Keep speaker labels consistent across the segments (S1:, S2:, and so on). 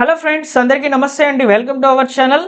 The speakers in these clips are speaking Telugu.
S1: హలో ఫ్రెండ్స్ అందరికీ నమస్తే అండి. Welcome to our channel.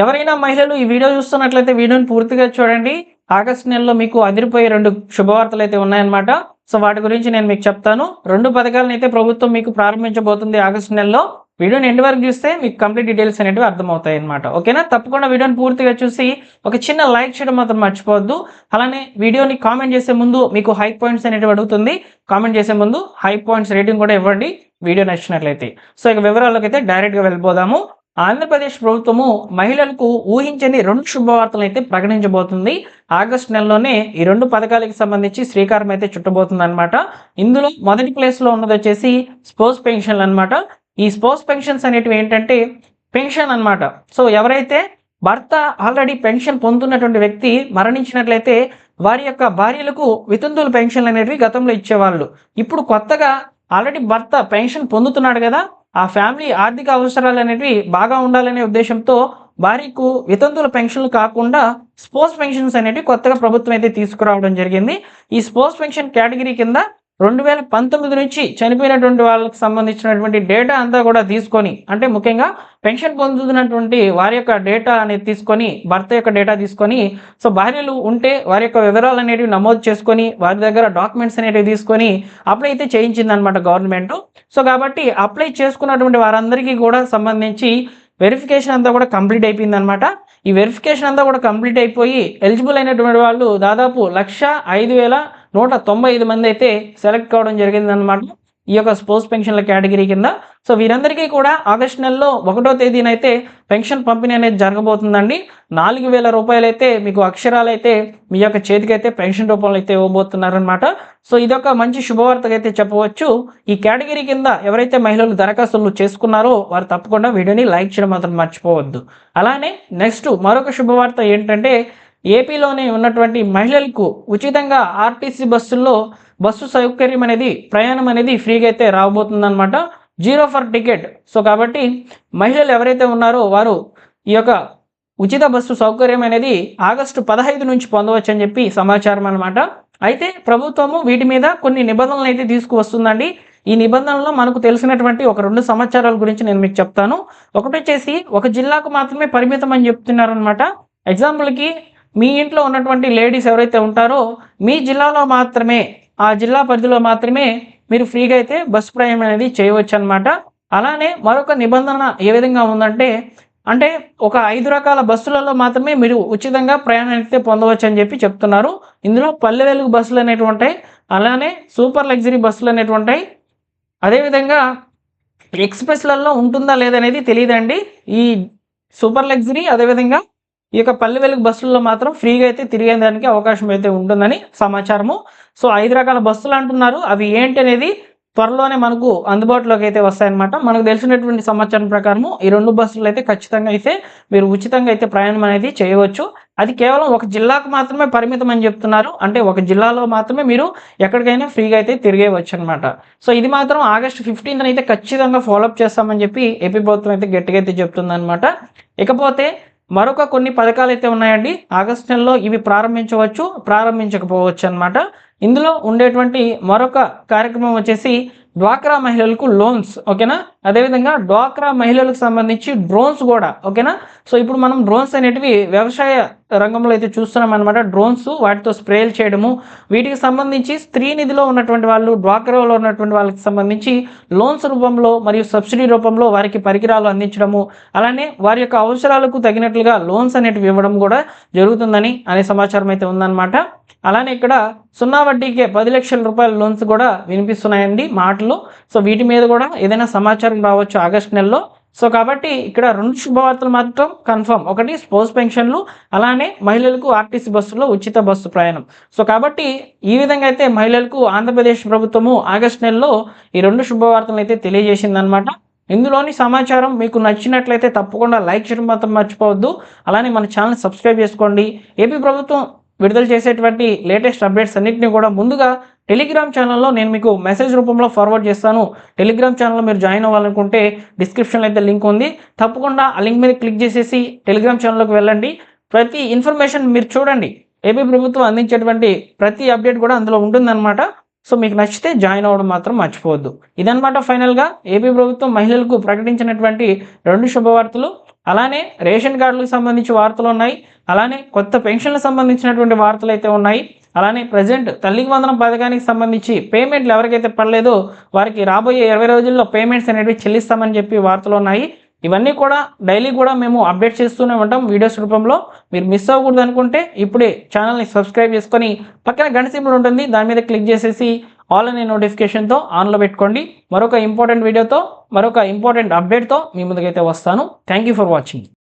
S1: ఎవరైనా మహిళలు ఈ వీడియో చూస్తున్నట్లయితే వీడియోని పూర్తిగా చూడండి. ఆగస్టు నెలలో మీకు అదిరిపోయే రెండు శుభవార్తలు అయితే ఉన్నాయన్నమాట. సో వాటి గురించి నేను మీకు చెప్తాను. రెండు పథకాలను అయితే ప్రభుత్వం మీకు ప్రారంభించబోతుంది ఆగస్టు నెలలో. వీడియోని ఎండ్ వరకు చూస్తే మీకు కంప్లీట్ డీటెయిల్స్ అనేవి అర్థమవుతాయి అనమాట ఓకేనా? తప్పకుండా వీడియోని పూర్తిగా చూసి ఒక చిన్న లైక్ చేయడం మాత్రం మర్చిపోవద్దు. అలానే వీడియోని కామెంట్ చేసే ముందు మీకు హై పాయింట్స్ అనేటివి అడుగుతుంది. కామెంట్ చేసే ముందు హై పాయింట్స్ రేటింగ్ కూడా ఇవ్వండి. వీడియో నచ్చినట్లయితే. సో ఇక వివరాల్లోకి అయితే డైరెక్ట్గా వెళ్ళిపోదాము. ఆంధ్రప్రదేశ్ ప్రభుత్వము మహిళలకు ఊహించని రెండు శుభవార్తలు అయితే ప్రకటించబోతుంది. ఆగస్ట్ నెలలోనే ఈ రెండు పథకాలకు సంబంధించి శ్రీకారం అయితే చుట్టబోతుంది అనమాట ఇందులో మొదటి ప్లేస్లో ఉన్నది వచ్చేసి స్పోర్ట్స్ పెన్షన్లు అనమాట ఈ స్పోర్ట్స్ పెన్షన్స్ అనేటివి ఏంటంటే పెన్షన్ అన్నమాట. సో ఎవరైతే భర్త ఆల్రెడీ పెన్షన్ పొందుతున్నటువంటి వ్యక్తి మరణించినట్లయితే వారి యొక్క భార్యలకు వితంతువుల పెన్షన్లు అనేటివి గతంలో ఇచ్చేవాళ్ళు. ఇప్పుడు కొత్తగా ఆల్రెడీ భర్త పెన్షన్ పొందుతున్నాడు కదా ఆ ఫ్యామిలీ ఆర్థిక అవసరాలు అనేవి బాగా ఉండాలనే ఉద్దేశంతో భార్యకు వితంతువుల పెన్షన్లు కాకుండా స్పోర్ట్స్ పెన్షన్స్ అనేటివి కొత్తగా ప్రభుత్వం అయితే తీసుకురావడం జరిగింది. ఈ స్పోర్ట్స్ పెన్షన్ కేటగిరీ కింద రెండు వేల పంతొమ్మిది నుంచి చనిపోయినటువంటి వాళ్ళకి సంబంధించినటువంటి డేటా అంతా కూడా తీసుకొని అంటే ముఖ్యంగా పెన్షన్ పొందుతున్నటువంటి వారి యొక్క డేటా అనేది తీసుకొని భర్త యొక్క డేటా తీసుకొని సో భార్యలు ఉంటే వారి యొక్క వివరాలు అనేవి నమోదు చేసుకొని వారి దగ్గర డాక్యుమెంట్స్ అనేటివి తీసుకొని అప్లై అయితే చేయించిందనమాట గవర్నమెంట్. సో కాబట్టి అప్లై చేసుకున్నటువంటి వారందరికీ కూడా సంబంధించి వెరిఫికేషన్ అంతా కూడా కంప్లీట్ అయిపోయింది అనమాట ఈ వెరిఫికేషన్ అంతా కూడా కంప్లీట్ అయిపోయి ఎలిజిబుల్ అయినటువంటి వాళ్ళు దాదాపు లక్ష ఐదు వేల నూట తొంభై ఐదు మంది అయితే సెలెక్ట్ కావడం జరిగింది అనమాట ఈ యొక్క స్పోర్ట్స్ పెన్షన్ల కేటగిరీ కింద. సో వీరందరికీ కూడా ఆగస్ట్ నెలలో ఒకటో తేదీన అయితే పెన్షన్ పంపిణీ అనేది జరగబోతుందండి. నాలుగు వేల రూపాయలు అయితే మీకు అక్షరాలైతే మీ యొక్క చేతికి అయితే పెన్షన్ రూపంలో అయితే ఇవ్వబోతున్నారనమాట సో ఇదొక మంచి శుభవార్తగా అయితే చెప్పవచ్చు. ఈ కేటగిరీ కింద ఎవరైతే మహిళలు దరఖాస్తులు చేసుకున్నారో వారు తప్పకుండా వీడియోని లైక్ చేయడం మాత్రం మర్చిపోవద్దు. అలానే నెక్స్ట్ మరొక శుభవార్త ఏంటంటే ఏపీలోనే ఉన్నటువంటి మహిళలకు ఉచితంగా ఆర్టీసీ బస్సుల్లో బస్సు సౌకర్యం అనేది ప్రయాణం అనేది ఫ్రీగా అయితే రాబోతుందన్నమాట. Zero fare ticket. సో కాబట్టి మహిళలు ఎవరైతే ఉన్నారో వారు ఈ యొక్క ఉచిత బస్సు సౌకర్యం అనేది ఆగస్టు పదహైదు నుంచి పొందవచ్చు అని చెప్పి సమాచారం అనమాట అయితే ప్రభుత్వము వీటి మీద కొన్ని నిబంధనలు అయితే తీసుకువస్తుందండి. ఈ నిబంధనలో మనకు తెలిసినటువంటి ఒక రెండు సమాచారాల గురించి నేను మీకు చెప్తాను. ఒకటి వచ్చేసి ఒక జిల్లాకు మాత్రమే పరిమితం అని చెప్తున్నారనమాట ఎగ్జాంపుల్కి మీ ఇంట్లో ఉన్నటువంటి లేడీస్ ఎవరైతే ఉంటారో మీ జిల్లాలో మాత్రమే ఆ జిల్లా పరిధిలో మాత్రమే మీరు ఫ్రీగా అయితే బస్సు ప్రయాణం అనేది చేయవచ్చు అనమాట అలానే మరొక నిబంధన ఏ విధంగా ఉందంటే అంటే ఒక ఐదు రకాల బస్సులలో మాత్రమే మీరు ఉచితంగా ప్రయాణం అయితే పొందవచ్చు అని చెప్పి చెప్తున్నారు. ఇందులో పల్లె వెలుగు బస్సులు అనేటువంటి ఉంటాయి అలానే సూపర్ లగ్జరీ బస్సులు అనేటువంటి అదేవిధంగా ఎక్స్ప్రెస్లలో ఉంటుందా లేదనేది తెలియదండి. ఈ సూపర్ లగ్జరీ అదేవిధంగా ఈ యొక్క పల్లె వెలుగు బస్సుల్లో మాత్రం ఫ్రీగా అయితే తిరిగేదానికి అవకాశం అయితే ఉంటుందని సమాచారము. సో ఐదు రకాల బస్సులు అంటున్నారు. అవి ఏంటి అనేది త్వరలోనే మనకు అందుబాటులోకి అయితే వస్తాయన్నమాట. మనకు తెలిసినటువంటి సమాచారం ప్రకారము ఈ రెండు బస్సులు అయితే ఖచ్చితంగా అయితే మీరు ఉచితంగా అయితే ప్రయాణం అనేది చేయవచ్చు. అది కేవలం ఒక జిల్లాకు మాత్రమే పరిమితం అని చెప్తున్నారు. అంటే ఒక జిల్లాలో మాత్రమే మీరు ఎక్కడికైనా ఫ్రీగా అయితే తిరిగేయవచ్చు అనమాట సో ఇది మాత్రం ఆగస్ట్ ఫిఫ్టీన్త్ అయితే ఖచ్చితంగా ఫాలోఅప్ చేస్తామని చెప్పి ఏపీ ప్రభుత్వం అయితే గట్టిగా అయితే చెప్తుంది ఇకపోతే మరొక కొన్ని పథకాలు అయితే ఉన్నాయండి. ఆగస్టు నెలలో ఇవి ప్రారంభించవచ్చు ప్రారంభించకపోవచ్చు అనమాట ఇందులో ఉండేటువంటి మరొక కార్యక్రమం వచ్చేసి డ్వాక్రా మహిళలకు లోన్స్ ఓకేనా? అదేవిధంగా డ్వాక్రా మహిళలకు సంబంధించి డ్రోన్స్ కూడా ఓకేనా? సో ఇప్పుడు మనం డ్రోన్స్ అనేటివి వ్యవసాయ రంగంలో అయితే చూస్తున్నాం అనమాట డ్రోన్స్ వాటితో స్ప్రేలు చేయడము వీటికి సంబంధించి స్త్రీ నిధిలో ఉన్నటువంటి వాళ్ళు డ్వాక్రాలో ఉన్నటువంటి వాళ్ళకి సంబంధించి లోన్స్ రూపంలో మరియు సబ్సిడీ రూపంలో వారికి పరికరాలు అందించడము అలానే వారి యొక్క అవసరాలకు తగినట్లుగా లోన్స్ అనేటివి ఇవ్వడం కూడా జరుగుతుందని అనే సమాచారం అయితే ఉందన్నమాట. అలానే ఇక్కడ సున్నా వడ్డీకే పది లక్షల రూపాయల లోన్స్ కూడా వినిపిస్తున్నాయండి మాటలు సో వీటి మీద కూడా ఏదైనా సమాచారం రావచ్చు ఆగస్ట్ నెలలో. సో కాబట్టి ఇక్కడ రెండు శుభవార్తలు మాత్రం కన్ఫర్మ్. ఒకటి స్పోర్ట్స్ పెన్షన్లు అలానే మహిళలకు ఆర్టీసీ బస్సులో ఉచిత బస్సు ప్రయాణం. సో కాబట్టి ఈ విధంగా అయితే మహిళలకు ఆంధ్రప్రదేశ్ ప్రభుత్వము ఆగస్ట్ నెలలో ఈ రెండు శుభవార్తలు అయితే తెలియజేసిందనమాట ఇందులోని సమాచారం మీకు నచ్చినట్లయితే తప్పకుండా లైక్ చేయడం మాత్రం మర్చిపోవద్దు. అలానే మన ఛానల్ సబ్స్క్రైబ్ చేసుకోండి. ఏపీ ప్రభుత్వం విడుదల చేసేటువంటి లేటెస్ట్ అప్డేట్స్ అన్నింటినీ కూడా ముందుగా టెలిగ్రామ్ ఛానల్లో నేను మీకు మెసేజ్ రూపంలో ఫార్వర్డ్ చేస్తాను. టెలిగ్రామ్ ఛానల్లో మీరు జాయిన్ అవ్వాలనుకుంటే డిస్క్రిప్షన్లో అయితే లింక్ ఉంది. తప్పకుండా ఆ లింక్ మీద క్లిక్ చేసేసి టెలిగ్రామ్ ఛానల్లోకి వెళ్ళండి. ప్రతి ఇన్ఫర్మేషన్ మీరు చూడండి. ఏపీ ప్రభుత్వం అందించేటువంటి ప్రతి అప్డేట్ కూడా అందులో ఉంటుందన్నమాట. సో మీకు నచ్చితే జాయిన్ అవ్వడం మాత్రం మర్చిపోవద్దు. ఇదనమాట ఫైనల్గా ఏపీ ప్రభుత్వం మహిళలకు ప్రకటించినటువంటి రెండు శుభవార్తలు. అలానే రేషన్ కార్డులకు సంబంధించి వార్తలు ఉన్నాయి. అలానే కొత్త పెన్షన్లకు సంబంధించినటువంటి వార్తలు అయితే ఉన్నాయి. అలానే ప్రజెంట్ తల్లికి వందనం పథకానికి సంబంధించి పేమెంట్లు ఎవరికైతే పడలేదో వారికి రాబోయే ఇరవై రోజుల్లో పేమెంట్స్ అనేవి చెల్లిస్తామని చెప్పి వార్తలు ఉన్నాయి. ఇవన్నీ కూడా డైలీ కూడా మేము అప్డేట్ చేస్తూనే ఉంటాం వీడియోస్ రూపంలో. మీరు మిస్ అవ్వకూడదు అనుకుంటే ఇప్పుడే ఛానల్ని సబ్స్క్రైబ్ చేసుకొని పక్కన గంట సింబల్ ఉంటుంది దాని మీద క్లిక్ చేసేసి ఆల్ అనే నోటిఫికేషన్తో ఆన్లో పెట్టుకోండి. మరొక ఇంపార్టెంట్ వీడియోతో మరొక ఇంపార్టెంట్ అప్డేట్తో మీ ముందుకైతే వస్తాను. Thank you for watching